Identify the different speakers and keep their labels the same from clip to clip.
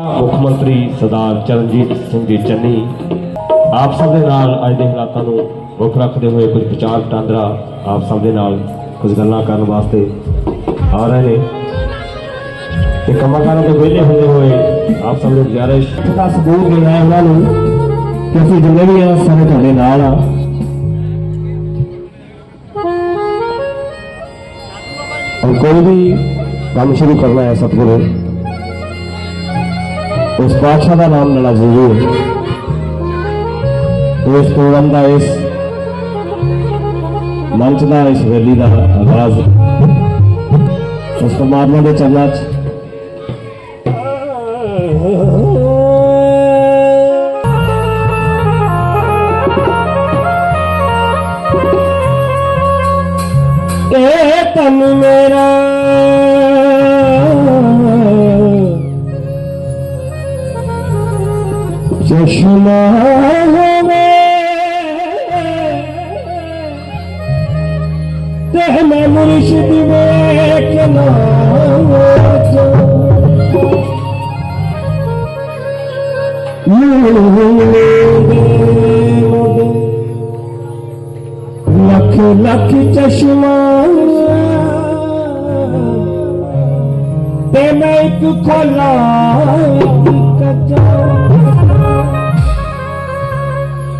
Speaker 1: ਮੁੱਖ ਮੰਤਰੀ ਸਰਦਾਰ ਚਰਨਜੀਤ ਸਿੰਘ ਜੀ ਚੰਨੀ, ਆਪ ਸਭ ਦੇ ਨਾਲ ਅੱਜ ਦੇ ਹਾਲਾਤਾਂ ਨੂੰ ਮੁੱਖ ਰੱਖਦੇ ਹੋਏ ਕੁਝ ਵਿਚਾਰ ਟਾਂਦਰਾ ਆਪ ਸਭ ਦੇ ਨਾਲ ਕੁਝ ਗੱਲਾਂ ਕਰਨ ਵਾਸਤੇ ਆ ਰਹੇ ਨੇ। ਤੇ ਕਮਾਂਡਰਾਂ ਦੇ ਵਿਹਲੇ ਹੁੰਦੇ ਹੋਏ ਆਪ ਸਭ ਨੂੰ ਗੁਜ਼ਾਰਿਸ਼ ਦਾ ਸਬੂਤ ਦੇਣਾ ਹੈ ਉਹਨਾਂ ਨੂੰ ਕਿ ਅਸੀਂ ਜਿੰਨੇ ਵੀ ਆ, ਸਾਰੇ ਤੁਹਾਡੇ ਨਾਲ ਆ। ਕੋਈ ਵੀ ਕੰਮ ਸ਼ੁਰੂ ਕਰਨਾ ਹੈ ਸਤਿਗੁਰੂ ਉਸ ਪਾਤਸ਼ਾਹ ਦਾ ਨਾਮ ਲੈਣਾ ਜ਼ਰੂਰ। ਇਸ ਪ੍ਰੋਗਰਾਮ ਦਾ ਇਸ, ਮੰਚ ਦਾ ਇਸ ਰੈਲੀ ਦਾ ਆਗਾਜ਼। ਉਸ ਪਰਮਾਤਮਾ ਦੇ ਚਰਨਾਂ 'ਚ। ਇਹ ਤਨ ਮੇਰਾ শোনা হবে তেহনা মুর্শিদ কেন লাখ লাখ চশমা তেনাই তু খোলা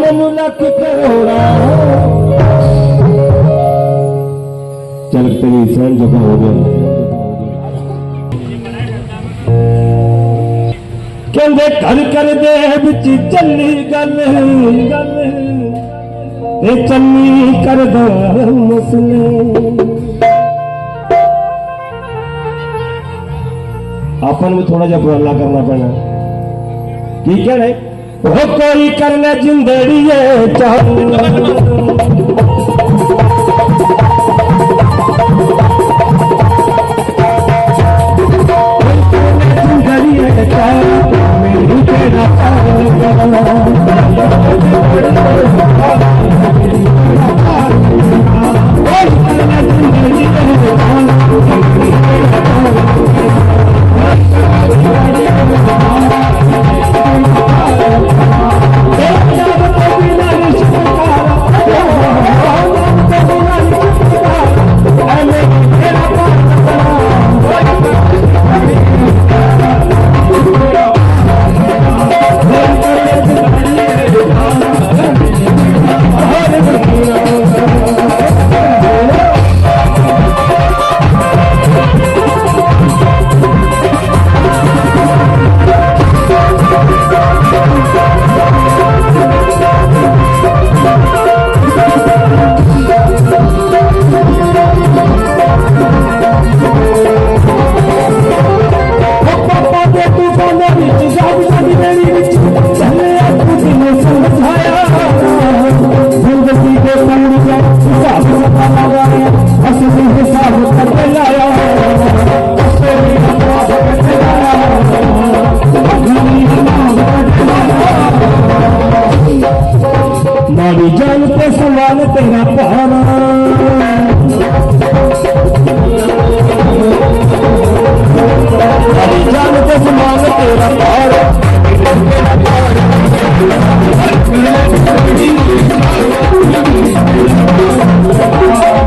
Speaker 1: ਮੈਨੂੰ ਲੱਖ ਕਰੋੜਾ ਚਲ ਤੇਰੀ ਸਹਿਣ ਜਗਾ ਹੋ ਗਿਆ ਕਹਿੰਦੇ ਘਰ ਕਰ ਵਿੱਚ ਚੱਲੀ ਗੱਲ। ਗੱਲ ਚੱਲੀ ਕਰਦਾ ਮਸਲੇ ਆਪਾਂ ਨੂੰ ਥੋੜਾ ਜਿਹਾ ਬੁਰਾ ਕਰਨਾ ਪੈਣਾ। ਕੀ ਕਹਿਣਾ ਉਹ हो कोई करना जिंदड़िए चाहू ਮਾਰੀ ਜਾਨ ਤੇ ਸਵਾਲ ਤੇਰਾ ਭਾਣਾ। ਮਾਰੀ ਜਾਨ ਤੇ ਸਵਾਲ ਤੇਰਾ ਭਾਣਾ।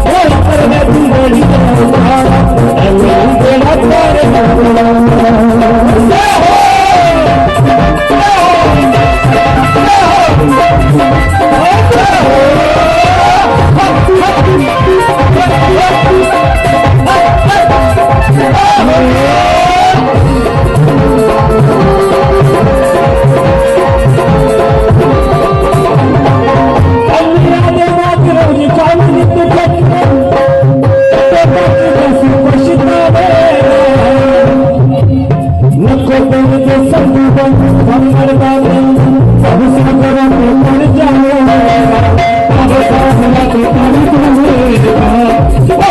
Speaker 1: ਓਏ